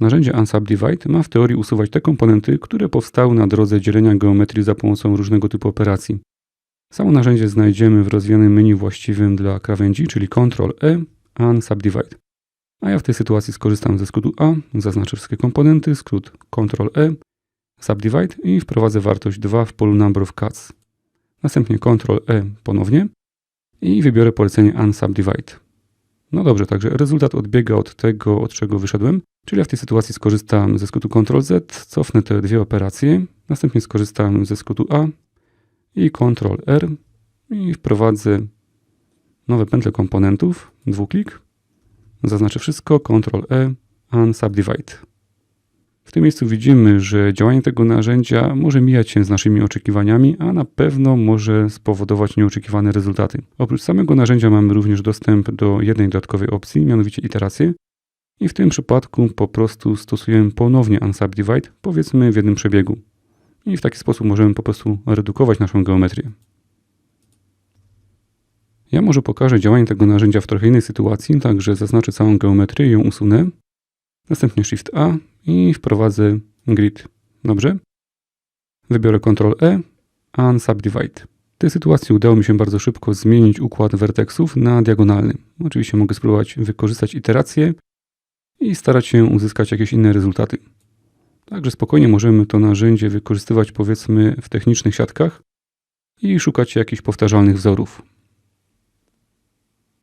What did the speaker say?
Narzędzie unsubdivide ma w teorii usuwać te komponenty, które powstały na drodze dzielenia geometrii za pomocą różnego typu operacji. Samo narzędzie znajdziemy w rozwijanym menu właściwym dla krawędzi, czyli Ctrl-E, unsubdivide. A ja w tej sytuacji skorzystam ze skrótu A, zaznaczę wszystkie komponenty, skrót Ctrl-E, subdivide i wprowadzę wartość 2 w polu number of cuts. Następnie Ctrl-E ponownie i wybiorę polecenie unsubdivide. No dobrze, także rezultat odbiega od tego, od czego wyszedłem, czyli ja w tej sytuacji skorzystam ze skrótu Ctrl-Z, cofnę te dwie operacje, następnie skorzystam ze skrótu A i Ctrl-R i wprowadzę nowe pętle komponentów, dwuklik, zaznaczę wszystko, Ctrl-E, unsubdivide. W tym miejscu widzimy, że działanie tego narzędzia może mijać się z naszymi oczekiwaniami, a na pewno może spowodować nieoczekiwane rezultaty. Oprócz samego narzędzia mamy również dostęp do jednej dodatkowej opcji, mianowicie iterację. I w tym przypadku po prostu stosujemy ponownie unsubdivide, powiedzmy w jednym przebiegu. I w taki sposób możemy po prostu redukować naszą geometrię. Ja może pokażę działanie tego narzędzia w trochę innej sytuacji, także zaznaczę całą geometrię i ją usunę. Następnie Shift A i wprowadzę grid. Dobrze? Wybiorę Ctrl-E, Unsubdivide. W tej sytuacji udało mi się bardzo szybko zmienić układ werteksów na diagonalny. Oczywiście mogę spróbować wykorzystać iterację i starać się uzyskać jakieś inne rezultaty. Także spokojnie możemy to narzędzie wykorzystywać powiedzmy w technicznych siatkach i szukać jakichś powtarzalnych wzorów.